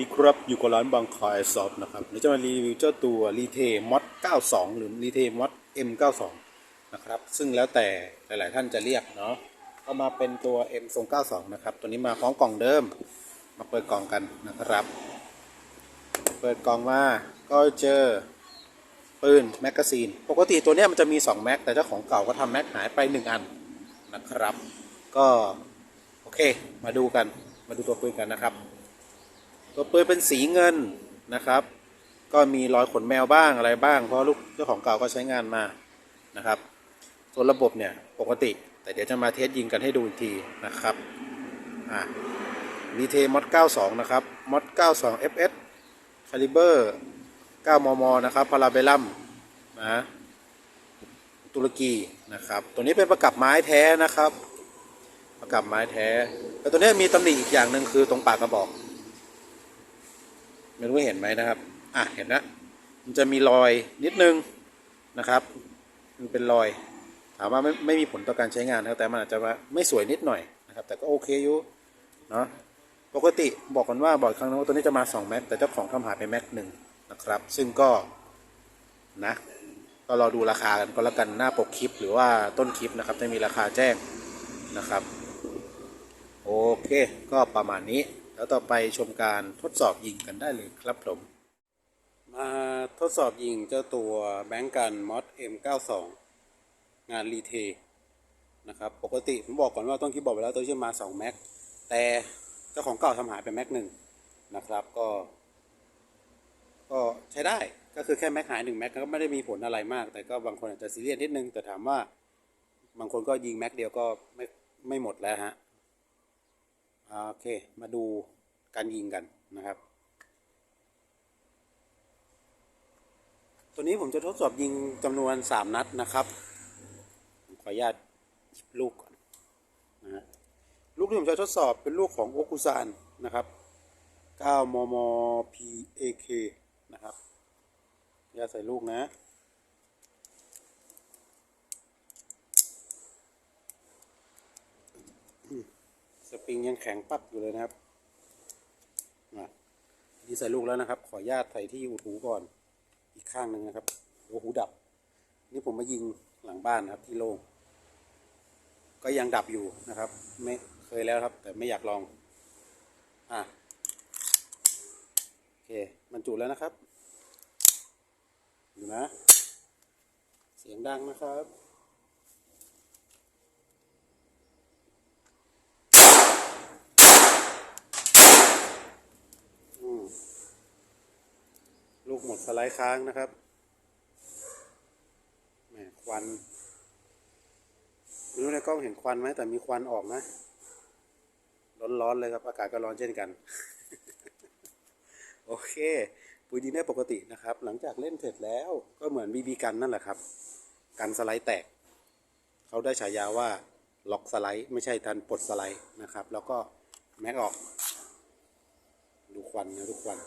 ดีครับ อยู่กับร้านบางคายซอฟนะครับวันนี้จะมารีวิวเจ้าตัวรีเทมอด92 หรือรีเทมอด M92 นะครับ ซึ่งแล้วแต่หลาย ๆ ท่านจะเรียกเนาะก็มาเป็นตัว M ทรง92 นะครับ ตัวนี้มาพร้อมกล่องเดิม มาเปิดกล่องกันนะครับ เปิดกล่องมา ก็เจอปืนแมกกาซีน ปกติตัวเนี้ยมันจะมี 2 แม็ก แต่เจ้าของเก่าก็ทำแม็กหายไป 1 อันนะครับ ก็โอเค มาดูกัน มาดูตัวปืนกันนะครับ ตัวปืนเป็นสีเงินนะครับ ก็มีรอยขนแมวบ้างอะไรบ้าง เพราะลูกเจ้าของเก่าก็ใช้งานมานะครับส่วนระบบเนี่ยปกติ แต่เดี๋ยวจะมาเทสยิงกันให้ดูอีกทีนะครับอ่ารีเทมอด92 นะครับมอด92 FS คาลิเบอร์ 9 มม นะครับ พาราเบลัมนะตุรกีนะครับ ตัวนี้เป็นประกับไม้แท้นะครับ ประกับไม้แท้แต่ตัวนี้มีตำหนิอีกอย่างหนึ่งคือตรงปากกระบอก ไม่รู้เห็นไหมนะครับ อะเห็นนะมันจะมีรอยนิดนึงนะครับมันเป็นรอย ถามว่าไม่ไม่มีผลต่อการใช้งานนะแต่มันอาจจะว่าไม่สวยนิดหน่อยนะครับ แต่ก็โอเคอยู่เนาะปกติบอกกันว่าบอกอีกครั้งนึงว่าตัวนี้จะมา2แม็กแต่เจ้าของทำหายไปแม็กหนึ่งนะครับ ซึ่งก็นะก็รอดูราคากันก็แล้วกันหน้าปกคลิปหรือว่าต้นคลิปนะครับจะมีราคาแจ้งนะครับ โอเค ก็ประมาณนี้ แล้วต่อไปชมการทดสอบยิงกันได้เลยครับผม มาทดสอบยิงเจ้าตัวแบงก์กันมอส M92 งานรีเทนะครับปกติผมบอกก่อนว่าต้นคลิปบอกไปแล้วตัวชื่อมา2แม็กแต่เจ้าของเก่าทำหายไปแม็กหนึ่งนะครับก็ ก็ใช้ได้ก็คือแค่แม็กหายหนึ่งแม็กก็ไม่ได้มีผลอะไรมาก แต่ก็บางคนอาจจะซีเรียสนิดนึงแต่ถามว่าบางคนก็ยิงแม็กเดียวก็ไม่ไม่หมดแล้วฮะ โอเค มาดูการยิงกันนะครับ ตัวนี้ผมจะทดสอบยิงจำนวน 3 นัดนะครับ ขออนุญาตหยิบลูกก่อนนะฮะลูกที่ผมจะทดสอบเป็นลูกของโอคุซานนะครับ 9 มม PAK นะครับอย่าใส่ลูกนะ ริงยังแข็งปั๊บอยู่เลยนะครับอะดีใส่ลูกแล้วนะครับ ขออนุญาตใส่ที่อุดหูก่อนอีกข้างหนึ่งนะครับหัวหูดับ นี่ผมมายิงหลังบ้านนะครับที่โล่งก็ยังดับอยู่นะครับ ไม่เคยแล้วครับ แต่ไม่อยากลอง อะโอเคมันจุแล้วนะครับ อยู่นะ เสียงดังนะครับ อืมลูกหมด สไลด์ค้างนะครับแหมควันไม่รู้ในกล้องเห็นควันไหมแต่มีควันออกนะ ร้อนๆเลยครับ อากาศก็ร้อนเช่นกัน โอเค ปุยดีได้ปกตินะครับ หลังจากเล่นเสร็จแล้วก็เหมือนบีบีกันนั่นแหละครับ กันสไลด์แตก เขาได้ฉายาว่าล็อกสไลด์ ไม่ใช่ทันปลดสไลด์นะครับ แล้วก็แม็กออก ดูควันนะดูควัน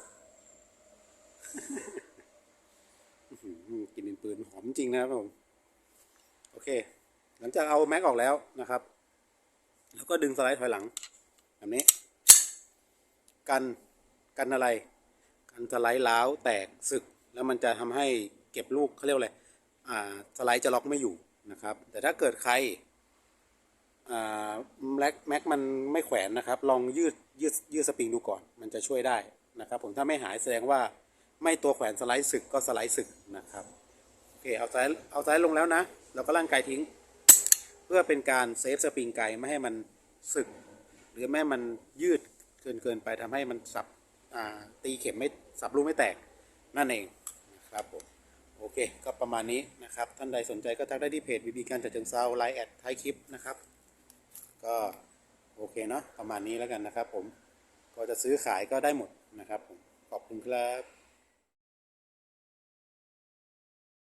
กินดินปืนหอมจริงนะครับผมโอเค หลังจากเอาแม็กออกแล้วนะครับ แล้วก็ดึงสไลด์ถอยหลังแบบนี้ กันกันอะไร กันสไลด์ล้าวแตกสึก แล้วมันจะทำให้เก็บลูกเขาเรียกอะไรอ่าสไลด์จะล็อกไม่อยู่นะครับ แต่ถ้าเกิดใครอ่าแม็กแม็กมันไม่แขวนนะครับ ลองยืดยืดยืดสปริงดูก่อน มันจะช่วยได้นะครับ ผมถ้าไม่หายแสดงว่า ไม่ตัวแขวนสไลด์สึกก็สไลด์สึกนะครับโอเคเอาสไลด์เอาสไลด์ลงแล้วนะเราก็ล่างไกลทิ้ง เพื่อเป็นการเซฟสปริงไกไม่ให้มันสึก หรือไม่ให้มันยืดเกินเกินไปทำให้มันสับตีเข็มไม่สับลูกไม่แตกนั่นเองนะครับผมโอเค ก็ประมาณนี้นะครับ ท่านใดสนใจก็ทักได้ที่เพจบีบีการจัดเชิงเซาไลน์แอดท้ายคลิปนะครับ ก็โอเคเนาะประมาณนี้แล้วกันนะครับผม ก็จะซื้อขายก็ได้หมดนะครับผม ขอบคุณครับ